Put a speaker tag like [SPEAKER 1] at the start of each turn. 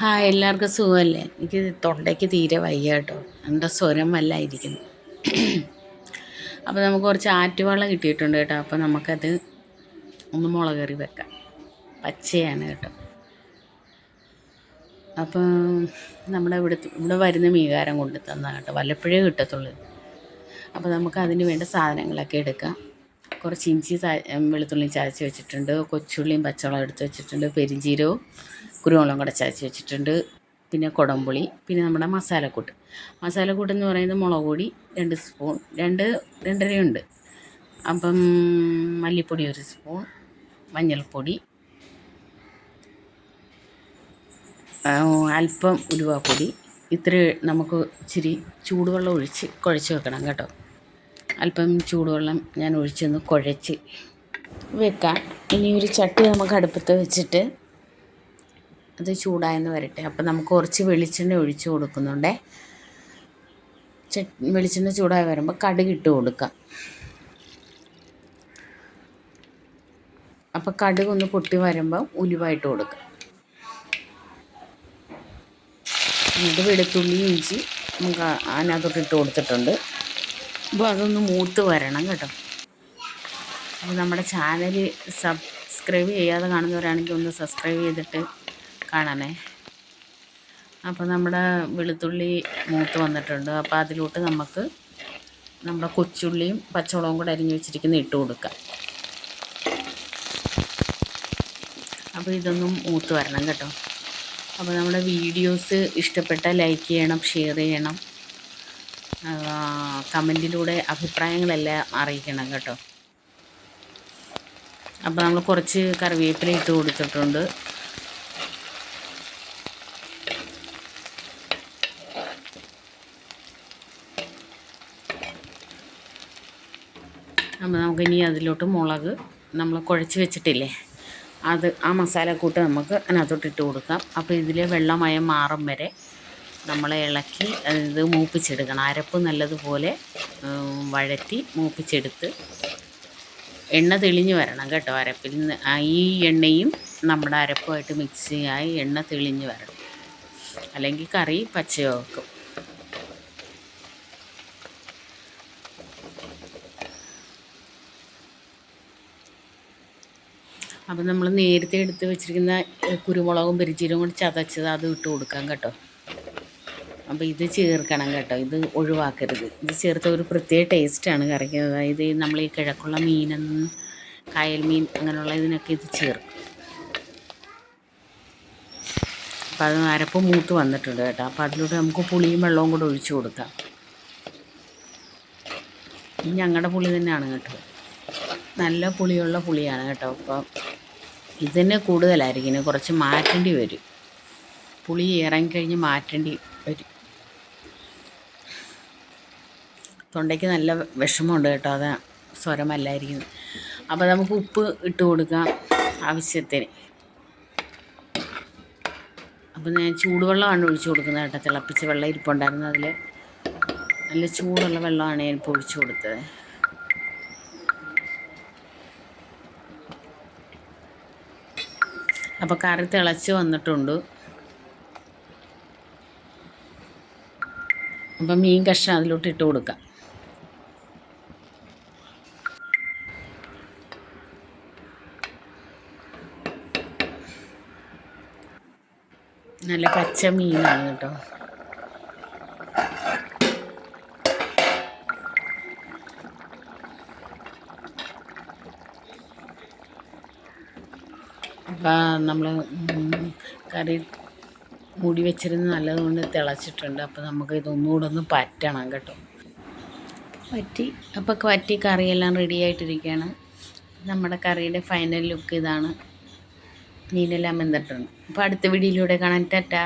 [SPEAKER 1] Hi എല്ലാവർക്കും സുഖമല്ലേ? എനിക്ക് തൊണ്ടയ്ക്ക് തീരെ വയ്യ കേട്ടോ. എന്റെ സ്വരം വല്ലായിരിക്കുന്നു. അപ്പോൾ നമുക്ക് കുറച്ച് ആറ്റുവെള്ളം കിട്ടിയിട്ടുണ്ട് കേട്ടോ. അപ്പോൾ നമുക്കത് ഒന്ന് മുളകറി വെക്കാം. പച്ചയാണ് കേട്ടോ. അപ്പോൾ നമ്മുടെ ഇവിടെ ഇവിടെ വരുന്ന മീകാരം കൊണ്ട് തന്ന കേട്ടോ. വല്ലപ്പോഴേ കിട്ടത്തുള്ളൂ. അപ്പോൾ നമുക്ക് അതിന് വേണ്ട സാധനങ്ങളൊക്കെ എടുക്കാം. കുറച്ച് ഇഞ്ചി വെളുത്തുള്ളിയും ചതച്ച് വെച്ചിട്ടുണ്ട്. കൊച്ചുള്ളിയും പച്ചവളം എടുത്ത് വെച്ചിട്ടുണ്ട്. പെരിഞ്ചീരവും കുരുമുളകും കൂടെ ചതച്ച് വെച്ചിട്ടുണ്ട്. പിന്നെ കുടംപുളി പിന്നെ നമ്മുടെ മസാലക്കൂട്ട്. മസാലക്കൂട്ട് എന്ന് പറയുന്നത് മുളക് പൊടി രണ്ട് സ്പൂൺ രണ്ട് രണ്ടരയുണ്ട് അപ്പം മല്ലിപ്പൊടി ഒരു സ്പൂൺ മഞ്ഞൾപ്പൊടി അല്പം ഉലുവാപ്പൊടി. ഇത്ര നമുക്ക് ഇച്ചിരി ചൂടുവെള്ളം ഒഴിച്ച് കുഴച്ച് വെക്കണം കേട്ടോ. അല്പം ചൂടുവെള്ളം ഞാൻ ഒഴിച്ചൊന്ന് കുഴച്ച് വെക്കാം. ഇനി ഒരു ചട്ടി നമുക്ക് അടുപ്പത്ത് വെച്ചിട്ട് അത് ചൂടായെന്ന് വരട്ടെ. അപ്പം നമുക്ക് കുറച്ച് വെളിച്ചെണ്ണ ഒഴിച്ച് കൊടുക്കുന്നുണ്ടേ. വെളിച്ചെണ്ണ ചൂടായി വരുമ്പോൾ കടുക് ഇട്ട് കൊടുക്കാം. അപ്പോൾ കടുക് ഒന്ന് പൊട്ടി വരുമ്പോൾ ഉലുവായിട്ട് കൊടുക്കാം. എന്നിട്ട് വെളുത്തുള്ളി ഇഞ്ചി നമുക്ക് അതിനകത്തോട്ട് ഇട്ട് കൊടുത്തിട്ടുണ്ട്. അപ്പോൾ അതൊന്ന് മൂത്ത് വരണം കേട്ടോ. അപ്പോൾ നമ്മുടെ ചാനൽ സബ്സ്ക്രൈബ് ചെയ്യാതെ കാണുന്നവരാണെങ്കിൽ ഒന്ന് സബ്സ്ക്രൈബ് ചെയ്തിട്ട് കാണണേ. അപ്പോൾ നമ്മുടെ വെളുത്തുള്ളി മൂത്ത് വന്നിട്ടുണ്ട്. അപ്പോൾ അതിലോട്ട് നമുക്ക് നമ്മുടെ കൊച്ചുള്ളിയും പച്ചമുളകും കൂടെ അരിഞ്ഞു വെച്ചിരിക്കുന്ന ഇട്ട് കൊടുക്കാം. അപ്പോൾ ഇതൊന്നും മൂത്ത് വരണം കേട്ടോ. അപ്പോൾ നമ്മുടെ വീഡിയോസ് ഇഷ്ടപ്പെട്ടാൽ ലൈക്ക് ചെയ്യണം ഷെയർ ചെയ്യണം. കമന്റിലൂടെ അഭിപ്രായങ്ങളെല്ലാം അറിയിക്കണം കേട്ടോ. അപ്പോൾ നമ്മൾ കുറച്ച് കറിവേപ്പില ഇട്ട് കൊടുത്തിട്ടുണ്ട്. അപ്പോൾ നമുക്കിനി അതിലോട്ട് മുളക് നമ്മൾ കുഴച്ച് വെച്ചിട്ടില്ലേ? അത് ആ മസാലക്കൂട്ട് നമുക്ക് അതിനകത്തോട്ട് ഇട്ട് കൊടുക്കാം. അപ്പോൾ ഇതിലെ വെള്ളമയം മാറും വരെ നമ്മൾ ഇളക്കി ഇത് മൂപ്പിച്ചെടുക്കണം. അരപ്പ് നല്ലതുപോലെ വഴറ്റി മൂപ്പിച്ചെടുത്ത് എണ്ണ തെളിഞ്ഞു വരണം കേട്ടോ അരപ്പിൽ നിന്ന്. ഈ എണ്ണയും നമ്മുടെ അരപ്പുമായിട്ട് മിക്സ് ആയി എണ്ണ തെളിഞ്ഞു വരണം. അല്ലെങ്കിൽ കറി പച്ചയോ വെക്കും അപ്പം നമ്മൾ നേരത്തെ എടുത്ത് വെച്ചിരിക്കുന്ന കുരുമുളകും പെരിച്ചീരും കൂടി ചതച്ചത് അത് ഇട്ട് കൊടുക്കാം കേട്ടോ. അപ്പോൾ ഇത് ചേർക്കണം കേട്ടോ. ഇത് ഒഴിവാക്കരുത്. ഇത് ചേർത്ത ഒരു പ്രത്യേക ടേസ്റ്റാണ് കറിക്ക് അതായത് നമ്മൾ ഈ കിഴക്കുള്ള മീനെന്ന് കായൽ മീൻ അങ്ങനെയുള്ള ഇതിനൊക്കെ ഇത് ചേർക്കും. അപ്പോൾ അത് അരപ്പ് മൂത്ത് വന്നിട്ടുണ്ട് കേട്ടോ. അപ്പോൾ അതിലൂടെ നമുക്ക് പുളിയും വെള്ളവും കൂടെ ഒഴിച്ചു കൊടുക്കാം. ഞങ്ങളുടെ പുളി തന്നെയാണ് കേട്ടോ. നല്ല പുളിയുള്ള പുളിയാണ് കേട്ടോ. അപ്പോൾ ഇതിന് കൂടുതലായിരിക്കും. കുറച്ച് മാറ്റേണ്ടി വരും. പുളി ഇറങ്ങിക്കഴിഞ്ഞ് മാറ്റേണ്ടി വരും. തൊണ്ടയ്ക്ക് നല്ല വിഷമമുണ്ട് കേട്ടോ അത് സ്വരമല്ലായിരിക്കും. അപ്പോൾ നമുക്ക് ഉപ്പ് ഇട്ട് കൊടുക്കാം ആവശ്യത്തിന്. അപ്പോൾ ഞാൻ ചൂടുവെള്ളമാണ് ഒഴിച്ചു കൊടുക്കുന്നത് കേട്ടോ തിളപ്പിച്ച വെള്ളം ഇരിപ്പുണ്ടായിരുന്നു അതിൽ നല്ല ചൂടുള്ള വെള്ളമാണ് ഞാൻ ഇപ്പോൾ ഒഴിച്ചു കൊടുത്തത്. അപ്പോൾ കറി തിളച്ച് വന്നിട്ടുണ്ട്. അപ്പം മീൻ കഷ്ണം അതിലോട്ട് ഇട്ട് കൊടുക്കാം. നല്ല പച്ച മീനാണ് കേട്ടോ. അപ്പം നമ്മൾ കറി മൂടി വെച്ചിരുന്ന് നല്ലതുകൊണ്ട് തിളച്ചിട്ടുണ്ട്. അപ്പോൾ നമുക്ക് ഇതൊന്നുകൂടെ ഒന്ന് പറ്റണം കേട്ടോ. പറ്റി അപ്പോൾ പറ്റി കറിയെല്ലാം റെഡി ആയിട്ടിരിക്കുകയാണ്. നമ്മുടെ കറിയുടെ ഫൈനൽ ലുക്ക് ഇതാണ്. മീനെല്ലാം വെന്തിട്ടുണ്ട് അപ്പോൾ അടുത്ത വീഡിയോയിലൂടെ കാണാൻ ടാറ്റാ.